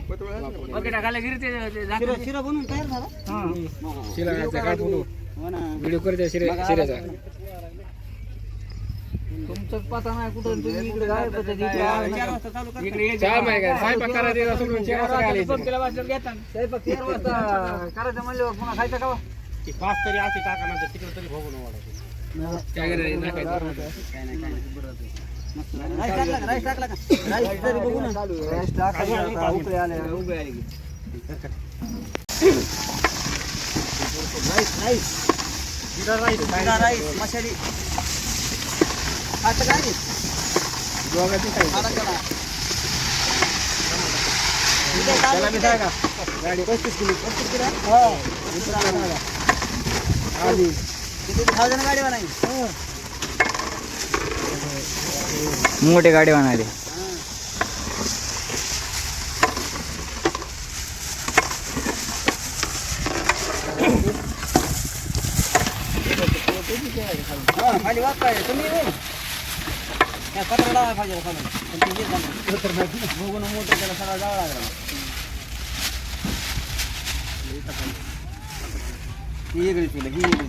Okay टाकायला गिरी ते शिरा शिरा तयार झाला काय ना व्हिडिओ करते शिरे शिऱ्याचा पता नाही कुठं तुम्ही इकडे काय इकडे चार चार वाजता आले वाजता घेता. स्वयंपाक वाजता करायचं म्हणजे पुन्हा खायचं का बा? पाच तरी असे टाका नंतर तिकडे तरी भोगून वाढत काय करायचं काय नाही काय नाही राईस टाकला का राईस राईस तरी बघू ना आले की. Rice rice jeera rice jeera rice मसाली आता काय दोघांची काय आता करा. त्याला सांगा गाडी पस्तीस किलो पस्तीस किलो किती थाउजंड गाडी बनावी मोठी गाडी बनायली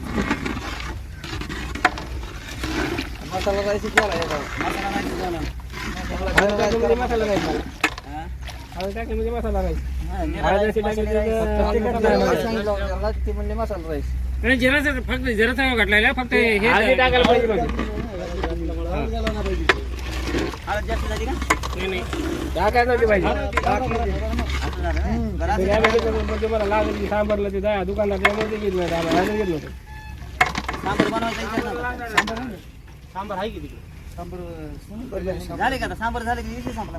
हा, मसाला राईस केला मसाला माहिती झाला मसाला नाही हा? हळद टाकली म्हणजे मसाला नाही हा, जिरा हळद राईस, अशी टाकली मसाले राईस, तर फक्त तिखट तिखट नाही नाही. लागत. ती म्हणले मसाला राईस नाही जरासं फक्त जरासा घातलेला फक्त हे हळदी टाकायला पाहिजे होती. हळद जास्त झाली का नाही नाही टाकायला नव्हती पाहिजे असं झालं काय? बरं, असं बिर्याणी करून म्हणजे मला लागली सांबरला ते जा दुकानात त्यामुळे ते घेतलं नाही आम्हाला हळद घेतलं होतं सांबर बनवायचा विचार नव्हता. सांबार आहे की तिकडे? झाले का आता? सांबर. झाले की विषय संपला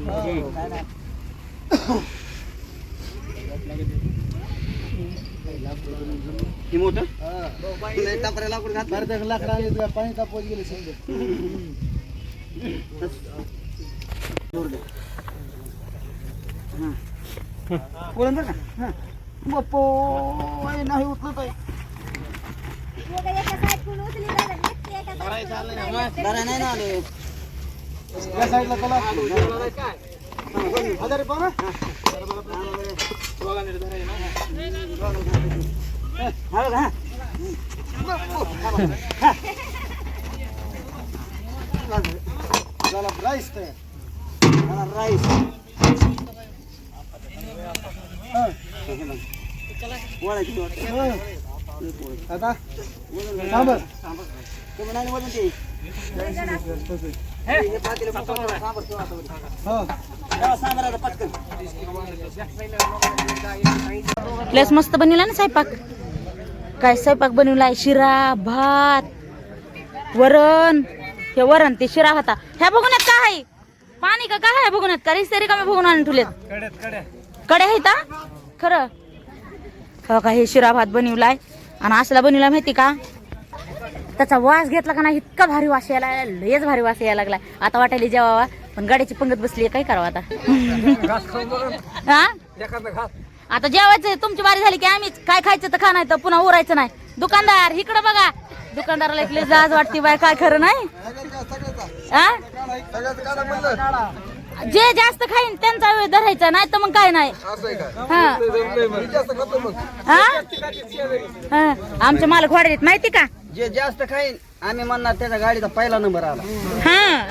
काय नाही. ही मोठं? लय टापऱ्या लाकूड घातलं. पाणी तापवत गेले जोर दे. हा. बोलून बरं का हा. बाप्पो अय, नाही उचलत आहे. जरा नाही ना आले या साईडला चला हजार पाहा राईस ते राईस वळायची आता सांबर सांबर प्लेस मस्त बनवला ना स्वयंपाक? काय स्वयंपाक बनवलाय? शिरा भात वरण. हे वरण ते शिरा होता. ह्या बघून काय आहे? पाणी का काय आहे बघून का रिस्ते रिकामे बघून आणून ठेवलेत? कडे आहेत का खरं. हो का हे शिरा भात बनवलाय. आणि असला बनवलाय माहिती का? त्याचा वास घेतला का नाही इतका भारी वास यायला लागला, लयच भारी वास यायला लागलाय. आता वाटायला जेवावा पण गाड्याची पंगत बसली काय करावं आता? हा? आता जेवायचं तुमची बारी झाली की आम्हीच. काय खायचं तर खा नाही तर पुन्हा उरायचं नाही. दुकानदार इकडे बघा. दुकानदाराला इकडे लाज वाटते बाय काय खरं नाही? हा? जे जास्त खाईन त्यांचा वेळ धरायचा नाही तर मग काय नाही. हा. आमचे मालक वाढलेत माहिती का? जे जास्त खाईन आम्ही म्हणणार त्याच्या गाडीचा पहिला नंबर आला. हा.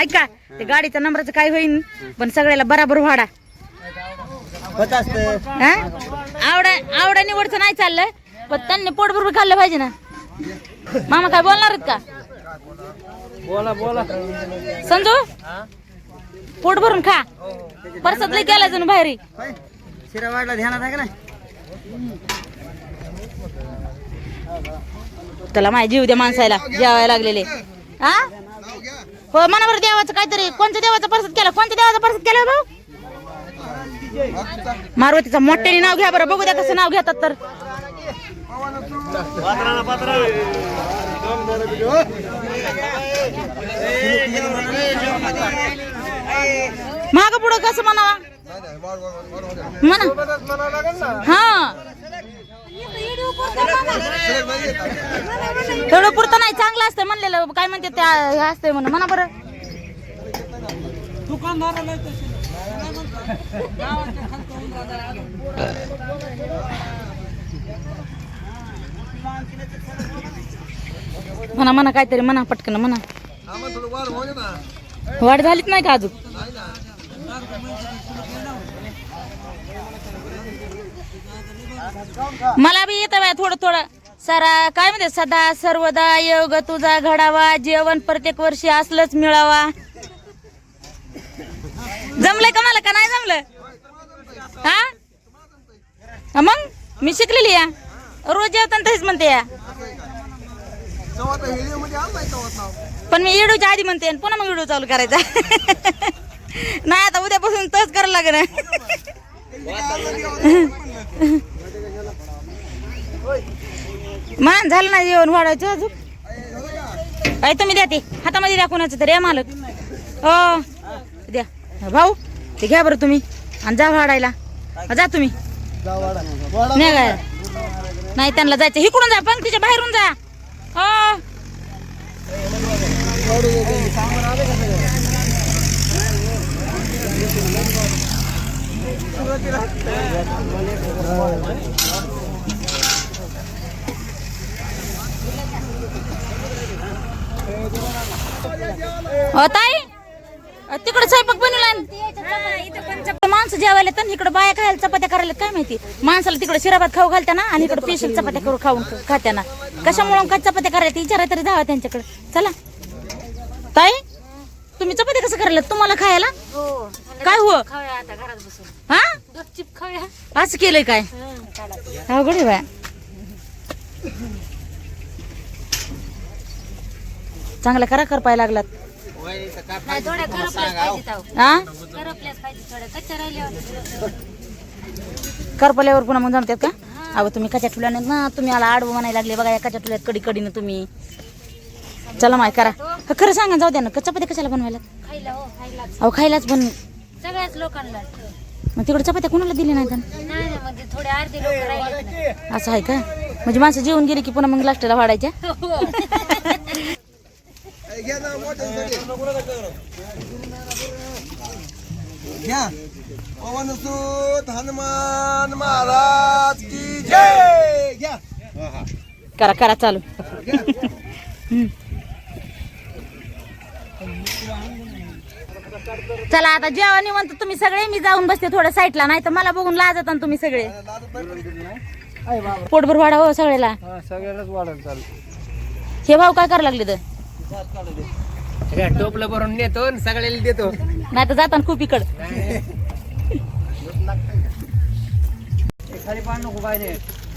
ऐका ते गाडीच्या नंबरचं काय होईन? पण सगळ्याला बराबर वाढा होत असत. हा? आवडा आवडा निवडचं नाही चाललं पण त्यांनी पोट बरोबर खाल्लं पाहिजे ना. मामा काय बोलणार आहेत का? बोला बोला. संजू? पोट भरून खा. परसात लई केला जण बाहेरी. शिरा वाढला ध्यानात आहे का नाही? त्याला माहिती जीव द्या माणसाला जेवायला लागलेले. हा हो बरं देवाचं काहीतरी कोणत्या देवाचा परसाद केला? कोणत्या देवाचा परसाद केला भाऊ? मारुतीचं मोठ्याने नाव घ्या बरं बघू द्या कसं नाव घेतात तर. माग पुढं कसं म्हणावा? म्हणा. हा. तेवढं पुरतं नाही चांगलं असतं म्हणलेलं काय म्हणते त्या हे असतंय म्हणून. म्हणा बरं. म्हणा म्हणा काहीतरी म्हणा पटकन म्हणा. वाढ झालीच नाही का अजून? मला बी येतं बाय थोडं थोडं. सरा काय म्हणते सदा सर्वदा योग तुझा घडावा जेवण प्रत्येक वर्षी असलंच मिळावा. जमलंय का मला का नाही जमलं? हा? हा मग? मी शिकलेली या. रोज जेवताना तशीच म्हणते या. पण मी इडूच्या आधी म्हणते आणि पुन्हा मग इडू चालू करायचा. नाही आता उद्यापासून तच करायला लागेल. मान झालं ना जेवण वाढायचं अजून? काय तुम्ही द्या ते. हातामध्ये द्या कोणाचं तरी या मालक. हो द्या. भाऊ ते घ्या बरं तुम्ही. आणि जा वाढायला. जा तुम्ही. नाही काय नाही त्यांना जायचं. इकडून जा पंक्तीच्या बाहेरून जा. हो ताई? तिकडे तिकडं स्वयंपाक बनवला माणसं जेवायला तर इकडे बाया खायला चपात्या करायला काय माहिती? माणसाला तिकडे शिराबात खाऊ घालत्या ना आणि इकडे पेशल चपात्या करू खाऊन खात्या ना. कशामुळे काय चपात्या करायला विचारा तरी जावा त्यांच्याकडे. चला. ताई? तुम्ही चपात्या कसं करायला? तुम्हाला खायला? काय हो? हा? असं केलंय काय? अवघड आहे बाया. चांगला करा करपायला लागलात. हा? करपल्यावर पुन्हा मग जमतात का? अहो तुम्ही कच्या ठुल्याने ना तुम्ही आला आडवं म्हणायला लागले बघा या कच्या ठुल्यात कडी कडीनं तुम्ही. चला माय करा. हा, खरं सांगा जाऊ द्या ना. चपात्या कशाला बनवायला? खायला हो खायला. अहो खायलाच बन सगळ्याच लोकांना. मग तिकडे चपात्या कोणाला दिली नाही म्हणजे थोडे अर्धे लोक राहिले नाही. असं आहे का? म्हणजे माणसं जेवून गेली की पुन्हा मग लास्टला वाढायच्या? घ्या पवनसूत हनुमान महाराज की जय! घ्या. करा करा चालू. हम्म. चला आता जेव्हा निवंत. तुम्ही सगळे मी जाऊन बसते थोड्या साईडला नाही तर मला बघून लाजत आणि तुम्ही सगळे. पोटभर वाढा हो सगळ्याला. हा सगळ्यालाच वाढत चालू हे भाऊ काय करायला लागले तर? टोपलं भरून नेतो आणि सगळ्याला देतो. नाही तर जाताना खूप इकड.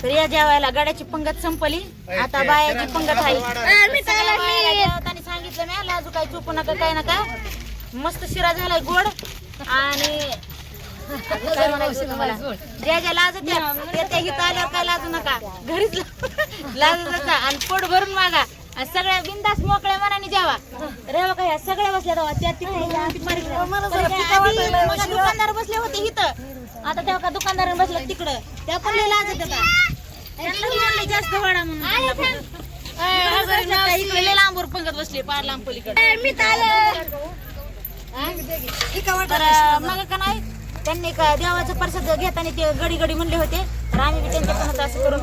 तर या जेवायला गाड्याची पंगत संपली. आता बायाची पंगत आहे. सांगितलं मी लाजू काय चुकू नका काय नका. मस्त शिरा झालाय गोड. आणि काय म्हणायचं तुम्हाला? ज्या ज्या लाजत त्या इथं आल्यावर काय लाजू नका. घरीच ला- लाजत नका. आणि पोट भरून मागा. आणि सगळ्या बिंदास मोकळ्या मनाने जेवा. रेवा काय ह्या सगळ्या बसल्या तेव्हा त्या तिकडे तिकडे. आधी दुकानदार बसले होते इथं. आता तेव्हा का दुकानदार बसले तिकडं. त्या पण लय लाजत होता त्यांना म्हणलं जास्त वाढा म्हणून. इकडे लय लांबवर पंगत बसली पार लांब पलीकडे. तर मग का नाही त्यांनी का देवाचा प्रसाद घेताना ते गडी गडी म्हणले होते. तर आम्ही बी त्यांच्या पण असं करून